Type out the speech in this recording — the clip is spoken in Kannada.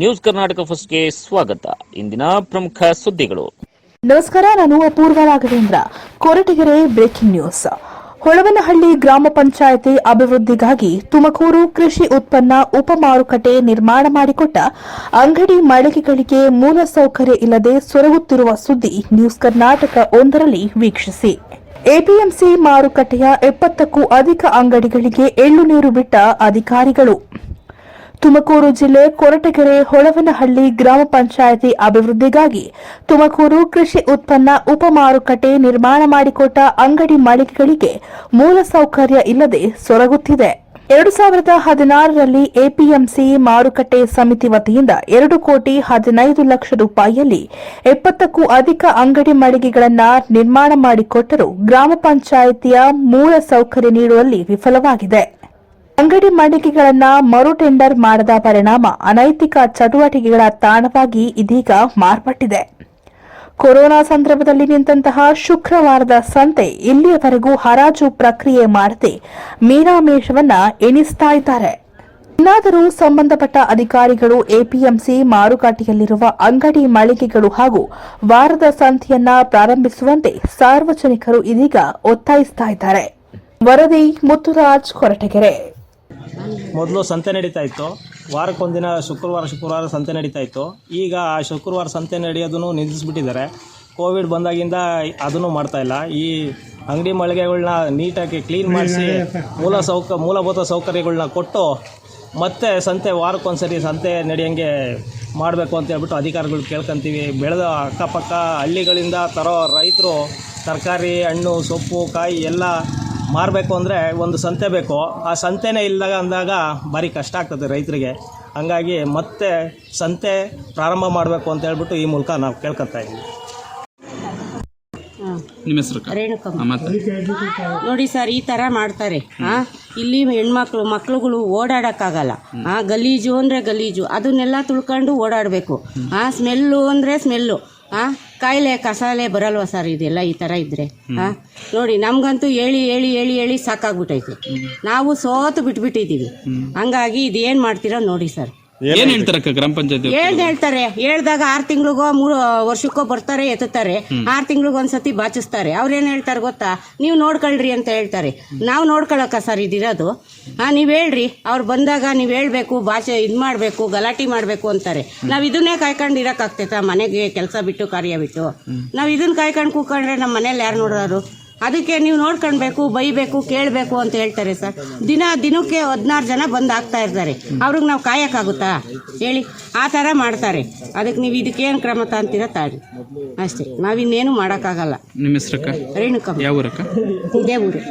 ನ್ಯೂಸ್ ಕರ್ನಾಟಕ ಫಸ್ಟ್ಗೆ ಸ್ವಾಗತ. ಇಂದಿನ ಪ್ರಮುಖ ಸುದ್ದಿಗಳು. ನಮಸ್ಕಾರ, ನಾನು ಅಪೂರ್ವ ರಾಘವೇಂದ್ರ. ಕೊರಟಗೆರೆ ಬ್ರೇಕಿಂಗ್ ನ್ಯೂಸ್ ಹೊಳವನಹಳ್ಳಿ ಗ್ರಾಮ ಪಂಚಾಯಿತಿ ಅಭಿವೃದ್ಧಿಗಾಗಿ ತುಮಕೂರು ಕೃಷಿ ಉತ್ಪನ್ನ ಉಪ ಮಾರುಕಟ್ಟೆ ನಿರ್ಮಾಣ ಮಾಡಿಕೊಟ್ಟ ಅಂಗಡಿ ಮಳಿಗೆಗಳಿಗೆ ಮೂಲಸೌಕರ್ಯ ಇಲ್ಲದೆ ಸೊರಗುತ್ತಿರುವ ಸುದ್ದಿ ನ್ಯೂಸ್ ಕರ್ನಾಟಕ ಒಂದರಲ್ಲಿ ವೀಕ್ಷಿಸಿ. ಎಪಿಎಂಸಿ ಮಾರುಕಟ್ಟೆಯ ಎಪ್ಪತ್ತಕ್ಕೂ ಅಧಿಕ ಅಂಗಡಿಗಳಿಗೆ ಎಳ್ಳು ನೀರು ಬಿಟ್ಟ ಅಧಿಕಾರಿಗಳು. ತುಮಕೂರು ಜಿಲ್ಲೆ ಕೊರಟಗೆರೆ ಹೊಳವನಹಳ್ಳಿ ಗ್ರಾಮ ಪಂಚಾಯಿತಿ ಅಭಿವೃದ್ಧಿಗಾಗಿ ತುಮಕೂರು ಕೃಷಿ ಉತ್ಪನ್ನ ಉಪ ಮಾರುಕಟ್ಟೆ ನಿರ್ಮಾಣ ಮಾಡಿಕೊಟ್ಟ ಅಂಗಡಿ ಮಳಿಗೆಗಳಿಗೆ ಮೂಲಸೌಕರ್ಯ ಇಲ್ಲದೆ ಸೊರಗುತ್ತಿದೆ. ಎರಡು ಸಾವಿರದ ಹದಿನಾರರಲ್ಲಿ ಎಪಿಎಂಸಿ ಮಾರುಕಟ್ಟೆ ಸಮಿತಿ ವತಿಯಿಂದ ಎರಡು ಕೋಟಿ ಹದಿನೈದು ಲಕ್ಷ ರೂಪಾಯಿಯಲ್ಲಿ ಎಪ್ಪತ್ತಕ್ಕೂ ಅಧಿಕ ಅಂಗಡಿ ಮಳಿಗೆಗಳನ್ನು ನಿರ್ಮಾಣ ಮಾಡಿಕೊಟ್ಟರೂ ಗ್ರಾಮ ಪಂಚಾಯಿತಿಯ ಮೂಲ ಸೌಕರ್ಯ ನೀಡುವಲ್ಲಿ ವಿಫಲವಾಗಿದೆ. ಅಂಗಡಿ ಮಳಿಗೆಗಳನ್ನ ಮರು ಟೆಂಡರ್ ಮಾಡದ ಪರಿಣಾಮ ಅನೈತಿಕ ಚಟುವಟಿಕೆಗಳ ತಾಣವಾಗಿ ಇದೀಗ ಮಾರ್ಪಟ್ಟಿದೆ. ಕೊರೋನಾ ಸಂದರ್ಭದಲ್ಲಿ ನಿಂತಹ ಶುಕ್ರವಾರದ ಸಂತೆ ಇಲ್ಲಿಯವರೆಗೂ ಹರಾಜು ಪ್ರಕ್ರಿಯೆ ಮಾಡದೆ ಮೀನಾಮೇಷವನ್ನ ಎಣಿಸ್ತಾ ಇದ್ದಾರೆ. ಇನ್ನಾದರೂ ಸಂಬಂಧಪಟ್ಟ ಅಧಿಕಾರಿಗಳು ಎಪಿಎಂಸಿ ಮಾರುಕಟ್ಟೆಯಲ್ಲಿರುವ ಅಂಗಡಿ ಮಳಿಗೆಗಳು ಹಾಗೂ ವಾರದ ಸಂತೆಯನ್ನ ಪ್ರಾರಂಭಿಸುವಂತೆ ಸಾರ್ವಜನಿಕರು ಇದೀಗ ಒತ್ತಾಯಿಸ್ತಾ ಇದ್ದಾರೆ. ವರದಿ ಮುತ್ತುರಾಜ್ ಕೊರಟಗೆರೆ. ಮೊದಲು ಸಂತೆ ನಡೀತಾ ಇತ್ತು. ವಾರಕ್ಕೊಂದಿನ ಶುಕ್ರವಾರ ಶುಕ್ರವಾರ ಸಂತೆ ನಡೀತಾ ಇತ್ತು. ಈಗ ಆ ಶುಕ್ರವಾರ ಸಂತೆ ನಡೆಯೋದನ್ನು ನಿಲ್ಲಿಸ್ಬಿಟ್ಟಿದ್ದಾರೆ. ಕೋವಿಡ್ ಬಂದಾಗಿಂದ ಅದನ್ನು ಮಾಡ್ತಾ ಇಲ್ಲ. ಈ ಅಂಗಡಿ ಮಳಿಗೆಗಳನ್ನ ನೀಟಾಗಿ ಕ್ಲೀನ್ ಮಾಡಿಸಿ ಮೂಲ ಸೌಕ, ಮೂಲಭೂತ ಸೌಕರ್ಯಗಳನ್ನ ಕೊಟ್ಟು ಮತ್ತೆ ಸಂತೆ ವಾರಕ್ಕೊಂದ್ಸರಿ ಸಂತೆ ನಡೆಯೋಂಗೆ ಮಾಡಬೇಕು ಅಂತ ಹೇಳ್ಬಿಟ್ಟು ಅಧಿಕಾರಿಗಳು ಕೇಳ್ಕೊಂತೀವಿ. ಬೆಳೆದ ಅಕ್ಕಪಕ್ಕ ಹಳ್ಳಿಗಳಿಂದ ತರೋ ರೈತರು ತರಕಾರಿ, ಹಣ್ಣು, ಸೊಪ್ಪು, ಕಾಯಿ ಎಲ್ಲ ಮಾರಬೇಕು ಅಂದರೆ ಒಂದು ಸಂತೆ ಬೇಕು. ಆ ಸಂತೆನೇ ಇಲ್ಲದಾಗ ಅಂದಾಗ ಭಾರಿ ಕಷ್ಟ ಆಗ್ತದೆ ರೈತರಿಗೆ. ಹಂಗಾಗಿ ಮತ್ತೆ ಸಂತೆ ಪ್ರಾರಂಭ ಮಾಡಬೇಕು ಅಂತ ಹೇಳ್ಬಿಟ್ಟು ಈ ಮೂಲಕ ನಾವು ಕೇಳ್ಕೊತಾ ಇದ್ದೀವಿ. ನಿಮ್ಮ ಹೆಸರು? ರೇಣುಕಮ್ಮ. ನೋಡಿ ಸರ್ ಈ ಥರ ಮಾಡ್ತಾರೆ. ಹಾಂ? ಇಲ್ಲಿ ಹೆಣ್ಮಕ್ಳು ಮಕ್ಳುಗಳು ಓಡಾಡಕ್ಕಾಗಲ್ಲ. ಆ ಗಲೀಜು ಅಂದರೆ ಗಲೀಜು. ಅದನ್ನೆಲ್ಲ ತುಳ್ಕೊಂಡು ಓಡಾಡಬೇಕು. ಆ ಸ್ಮೆಲ್ಲು ಅಂದರೆ ಸ್ಮೆಲ್ಲು. ಆ? ಕಾಯಿಲೆ ಕಸಾಲೆ ಬರಲ್ವಾ ಸರ್ ಇದೆಲ್ಲ ಈ ಥರ ಇದ್ರೆ? ಹಾಂ ನೋಡಿ ನಮ್ಗಂತೂ ಹೇಳಿ ಹೇಳಿ ಹೇಳಿ ಹೇಳಿ ಸಾಕಾಗ್ಬಿಟ್ಟೈತೆ ನಾವು ಸೋತು ಬಿಟ್ಬಿಟ್ಟಿದ್ದೀವಿ. ಹಂಗಾಗಿ ಇದೇನು ಮಾಡ್ತೀರೋ ನೋಡಿ ಸರ್. ಏನ್ ಹೇಳ್ತಾರಕ್ಕ ಗ್ರಾಮ ಪಂಚಾಯತಿ ಏನ್ ಹೇಳ್ತಾರೆ. ಹೇಳ್ದಾಗ ಆರ್ ತಿಂಗಳಿಗೋ ಮೂರು ವರ್ಷಕ್ಕೋ ಬರ್ತಾರೆ ಎತ್ತುತ್ತಾರೆ. ಆರ್ ತಿಂಗಳಿಗೂ ಒಂದ್ಸತಿ ಬಾಚಿಸ್ತಾರೆ. ಏನ್ ಹೇಳ್ತಾರೆ ಗೊತ್ತಾ? ನೀವು ನೋಡ್ಕೊಳ್ರಿ ಅಂತ ಹೇಳ್ತಾರೆ. ನಾವು ನೋಡ್ಕೊಳಕ ಸರ್ ಇದಿರೋದು. ಹಾ ನೀವ್ ಹೇಳ್ರಿ. ಅವ್ರು ಬಂದಾಗ ನೀವ್ ಹೇಳ್ಬೇಕು ಭಾಷೆ ಇದ್ ಮಾಡ್ಬೇಕು ಗಲಾಟೆ ಮಾಡ್ಬೇಕು ಅಂತಾರೆ. ನಾವ್ ಇದನ್ನೇ ಕಾಯ್ಕೊಂಡು ಆಗ್ತೈತ? ಮನೆಗೆ ಕೆಲಸ ಬಿಟ್ಟು ಕಾರ್ಯ ಬಿಟ್ಟು. ನಾವ್ ಇದನ್ನ ಕಾಯ್ಕೊಂಡ್ ಕೂಕೊಂಡ್ರೆ ನಮ್ಮ ಮನೇಲಿ ಯಾರು ನೋಡೋರು ಅದಕ್ಕೆ ನೀವು ನೋಡ್ಕೊಳ್ಬೇಕು ಬೈಬೇಕು ಕೇಳಬೇಕು ಅಂತ ಹೇಳ್ತಾರೆ ಸರ್. ದಿನ ದಿನಕ್ಕೆ ಹದಿನಾರು ಜನ ಬಂದು ಆಗ್ತಾ ಇರ್ತಾರೆ. ಅವ್ರಿಗೆ ನಾವು ಕಾಯೋಕ್ಕಾಗುತ್ತಾ? ಹೇಳಿ ಆ ಥರ ಮಾಡ್ತಾರೆ. ಅದಕ್ಕೆ ನೀವು ಇದಕ್ಕೇನು ಕ್ರಮ ತಾಂತೀರ ತಾಳಿ. ಅಷ್ಟೇ. ನಾವಿನ್ನೇನು ಮಾಡೋಕ್ಕಾಗಲ್ಲ. ನಿಮ್ಮ ಹೆಸ್ರಕ್ಕ? ರೇಣುಕ ಯಾವ ಊರಕ್ಕ? ಇದೇ ಊರು.